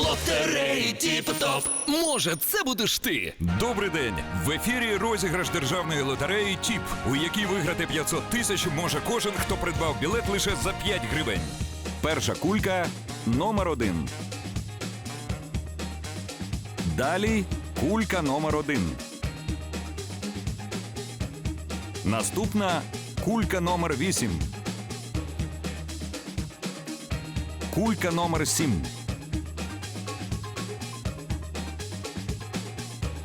Лотереї Тіп-топ. Може, це будеш ти? Добрий день! В ефірі розіграш державної лотереї ТІП, у якій виграти 500 тисяч може кожен, хто придбав білет лише за 5 гривень. Перша кулька номер один. Далі кулька номер один. Наступна кулька номер 8. Кулька номер 7.